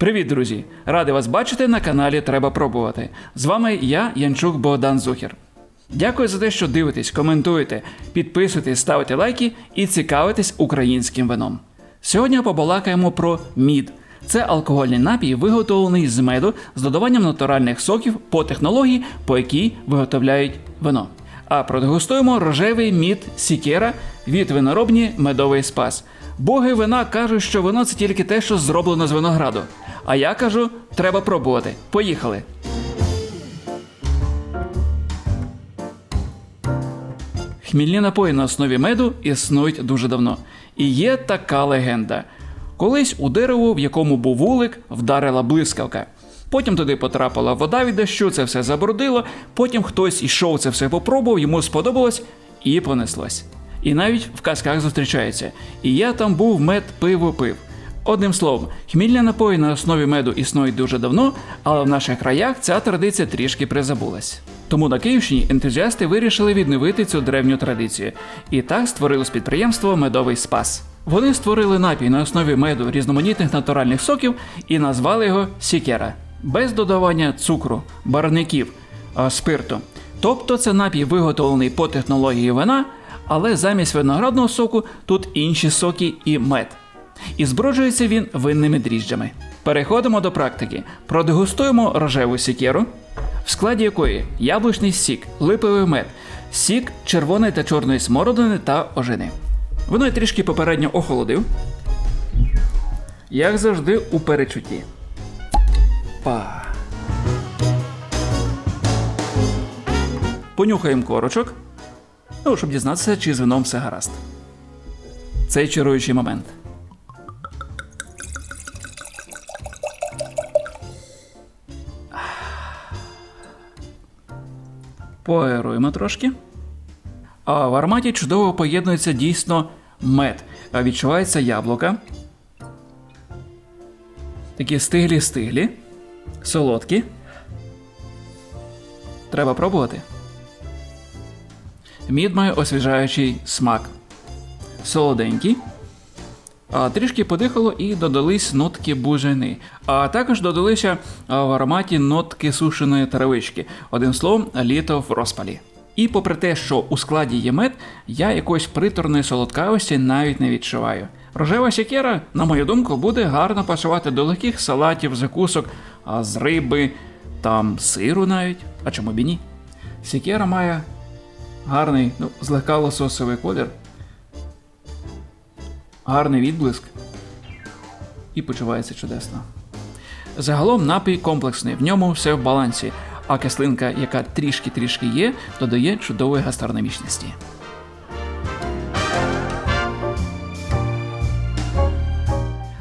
Привіт, друзі! Радий вас бачити на каналі Треба пробувати. З вами я, Янчук Богдан Зухір. Дякую за те, що дивитесь, коментуєте, підписуєтесь, ставите лайки і цікавитесь українським вином. Сьогодні побалакаємо про мід. Це алкогольний напій, виготовлений з меду з додаванням натуральних соків по технології, по якій виготовляють вино. А продегустуємо рожевий мід Сікера від виноробні медовий спас. Боги вина кажуть, що вино це тільки те, що зроблено з винограду. А я кажу, треба пробувати. Поїхали! Хмільні напої на основі меду існують дуже давно. І є така легенда. Колись у дерево, в якому був вулик, вдарила блискавка. Потім туди потрапила вода від дощу, це все забрудило. Потім хтось ішов це все попробував, йому сподобалось і понеслось. І навіть в казках зустрічається. І я там був мед пиво пив. Одним словом, хмільні напої на основі меду існують дуже давно, але в наших краях ця традиція трішки призабулась. Тому на Київщині ентузіасти вирішили відновити цю древню традицію. І так створилось підприємство Медовий Спас. Вони створили напій на основі меду різноманітних натуральних соків і назвали його Сікера без додавання цукру, барвників, а, спирту. Тобто це напій виготовлений по технології вина, але замість виноградного соку тут інші соки і мед. І зброджується він винними дріжджами. Переходимо до практики. Продегустуємо рожеву сікеру, в складі якої яблучний сік, липовий мед, сік червоної та чорної смородини та ожини. Воно я трішки попередньо охолодив. Як завжди, у перечутті. Па. Понюхаємо корочок. Ну, щоб дізнатися, чи з вином все гаразд. Цей чаруючий момент. Поаеруємо трошки. А в ароматі чудово поєднується дійсно мед. Відчувається яблука. Такі стиглі-стиглі, солодкі. Треба пробувати. Мід має освіжаючий смак. Солоденький. А трішки подихало і додались нотки бужини. А також додалися в ароматі нотки сушеної травички. Одним словом, літо в розпалі. І попри те, що у складі є мед, я якоїсь приторної солодкавості навіть не відчуваю. Рожева сікера, на мою думку, буде гарно пасувати до легких салатів, закусок, а з риби, там сиру навіть. А чому б і ні? Сікера має гарний, ну, злегка лососовий колір, гарний відблиск і почувається чудесно. Загалом напій комплексний, в ньому все в балансі, а кислинка, яка трішки-трішки є, додає чудової гастрономічності.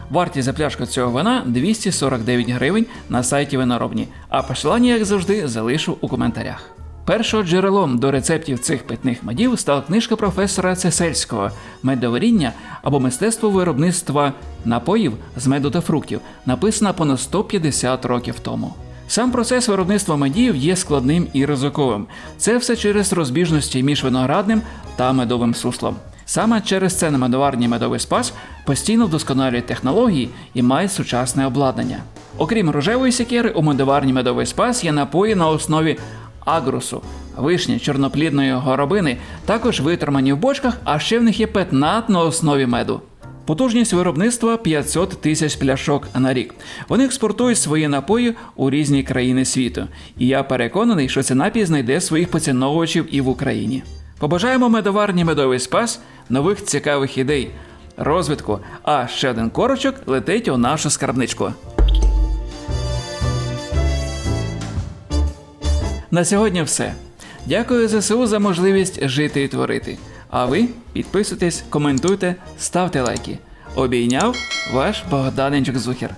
Вартість за пляшку цього вина 249 гривень на сайті виноробні, а посилання, як завжди, залишу у коментарях. Першим джерелом до рецептів цих питних медів стала книжка професора Цесельського Медоваріння або мистецтво виробництва напоїв з меду та фруктів, написана понад 150 років тому. Сам процес виробництва медів є складним і ризиковим. Це все через розбіжності між виноградним та медовим суслом. Саме через це на медоварні медовий спас постійно вдосконалюють технології і мають сучасне обладнання. Окрім рожевої сікери, у медоварні медовий спас є напої на основі агрусу, вишні, чорноплідної горобини, також витримані в бочках, а ще в них є петнат на основі меду. Потужність виробництва 500 тисяч пляшок на рік. Вони експортують свої напої у різні країни світу. І я переконаний, що цей напій знайде своїх поціновувачів і в Україні. Побажаємо медоварні медовий спас, нових цікавих ідей, розвитку. А ще один корочок летить у нашу скарбничку. На сьогодні все. Дякую ЗСУ за можливість жити і творити. А ви підписуйтесь, коментуйте, ставте лайки. Обійняв ваш Богданенчик Зухер.